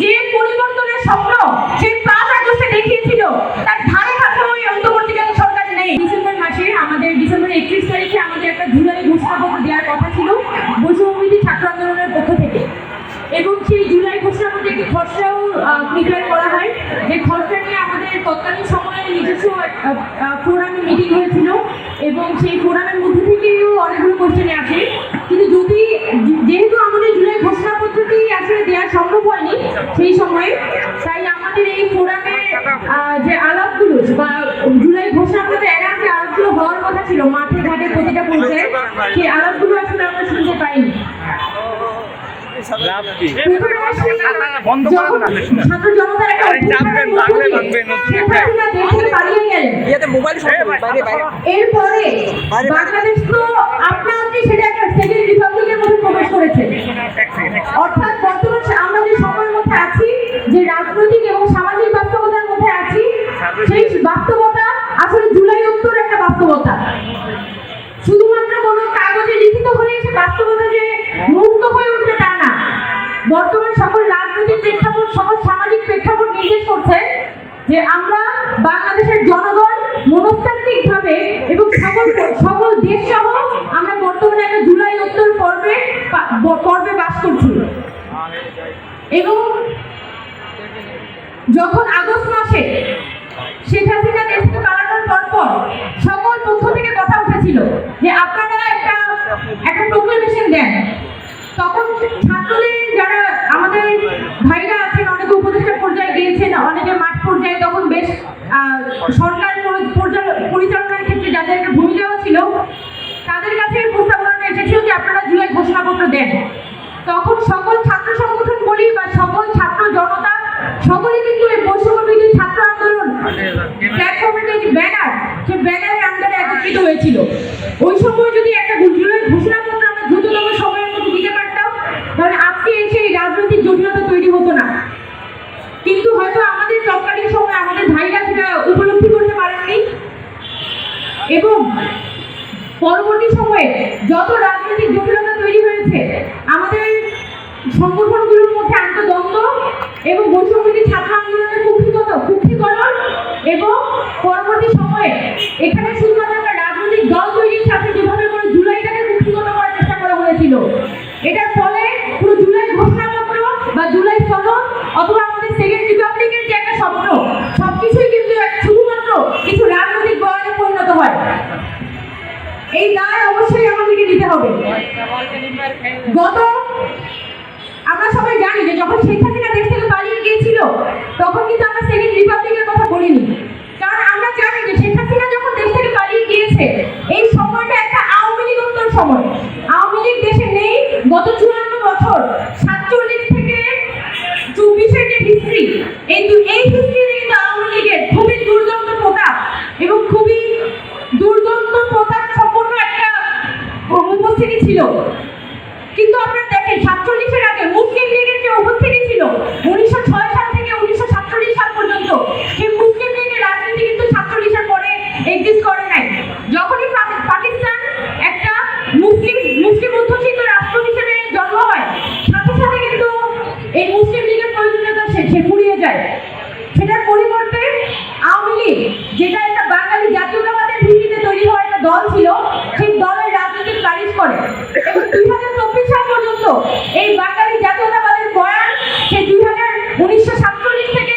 যে পরিবর্তনের স্বপ্ন সেই পাঁচ আগস্টে দেখিয়েছিল, তার ধারে কাছেও ওই অন্তর্বর্তীকালীন সরকার নেই। ডিসেম্বর মাসে আমাদের ডিসেম্বর একত্রিশ তারিখে আমাদের একটা জুলাই ঘোষণাপত্র দেওয়ার কথা ছিল বৈষম্যবিধি ছাত্র আন্দোলনের পক্ষ থেকে। এবং সেই জুলাই ঘোষণাপত্রে একটি খসড়াও প্রিপেয়ার করা হয়। যে খসড়া নিয়ে আমাদের তৎকালীন সময়ে নিজস্ব ফোরামে মিটিং হয়েছিল এবং সেই ফোরামের মধ্যে থেকেও অনেকগুলো কোশ্চেন আসে কিন্তু যদি, যেহেতু আমাদের জুলাই আসলে দেওয়া সম্ভব হয়নি সেই সময়ে। তাই আমাদের এই ফোরামে যে আলাপগুলো বা জুলাই ঘোষণাপত্রে এরাম যে আলাপগুলো হওয়ার কথা ছিল, মাঠে ঘাটে প্রতিটা পৌঁছে। সেই আলাপগুলো আসলে আমরা শুনতে পাইনি। লাভ কি? বন্ধ মোবাইল এরপরে বাংলাদেশ তো আপনা আপনি সেটা একটা সেকেন্ড রিপাবলিকের মধ্যে প্রবেশ করেছে। অর্থাৎ বর্তমান আমরা যে সময়ের মধ্যে আছি যে রাজনৈতিক এবং সামাজিক বাস্তবতার মধ্যে আছি সেই বাস্তবতা বর্তমান সকল রাজনৈতিক প্রেক্ষাপট, সকল সামাজিক প্রেক্ষাপট নির্দেশ করছে যে আমরা বাংলাদেশের জনগণ মনস্তাত্ত্বিক ভাবে এবং সকল সকল দেশ সহ আমরা বর্তমানে একটা জুলাই উত্তর পর্বে পর্বে বাস করছি। এবং যখন আগস্ট মাসে শেখ হাসিনা দেশ থেকে পালানোর পর পর সকল পক্ষ থেকে কথা উঠেছিল যে আপনারা একটা একটা প্রোক্লেমেশন দেন, তখন ছাত্রদের ঘোষণাপত্র দেন। তখন সকল ছাত্র সংগঠন বলি বা সকল ছাত্র জনতা, সকলে কিন্তু এই বৈষম্যবিধি ছাত্র আন্দোলন প্ল্যাটফর্মের যে ব্যানার সে ব্যানারের আন্ডারে একত্রিত হয়েছিল। ওই সময় যদি একটা জুলাই ঘোষণাপত্র আমরা দ্রুততম সময়ের মধ্যে দিতে পারতাম, তাহলে আজকে এসে এই রাজনৈতিক জটিলতা তৈরি হতো না। কিন্তু হয়তো আমাদের তৎকালীন সময় আমাদের ভাইরা সেটা উপলব্ধি করতে পারেননি। এবং পরবর্তী সময়ে যত রাজনৈতিক জটিলতা তৈরি হয়েছে। আমাদের সংগঠনগুলোর মধ্যে আন্তদ্বন্দ্ব এবং বৈষম্যবিধি ছাত্র আন্দোলনের কুক্ষিগত কুক্ষিকরণ এবং পরবর্তী সময়ে এখানে শুধুমাত্র হবে। গত আমরা সবাই জানি যে যখন শেখ হাসিনা দেশ থেকে পালিয়ে গিয়েছিল, তখন কিন্তু আমরা সেকেন্ড রিপাবলিকের কথা বলিনি। কারণ আমরা জানি যে শেখ হাসিনা যখন দেশ থেকে পালিয়ে গিয়েছে, এই সময়টা একটা আওয়ামী লীগ উত্তর সময়। ছিল। কিন্তু আপনারা দেখেন, সাতচল্লিশের আগে মুসলিম লীগের যে উপস্থিতি ছিল, উনিশশো ছয় সাল থেকে উনিশশো সাতচল্লিশ সাল পর্যন্ত সেই মুসলিম লীগের রাজনীতি কিন্তু সাতচল্লিশের পরে এক্সিস্ট করে নাই। যখনই পাকিস্তান একটা মুসলিম মুসলিম অধ্যুষিত রাষ্ট্র হিসেবে জন্ম হয়, সাথে সাথে কিন্তু এই মুসলিম লীগের প্রয়োজনীয়তা সে ফুরিয়ে যায়। সেটার পরিবর্তে আওয়ামী লীগ, যেটা একটা বাঙালি জাতীয়তাবাদের ভিত্তিতে তৈরি হওয়া একটা দল ছিল, সেই দলের রাজনৈতিক করে। এবং দুই হাজার চব্বিশ সাল পর্যন্ত এই বাঙালি জাতীয়তাবাদের বয়ান সেই দুই হাজার উনিশশো সাতচল্লিশ থেকে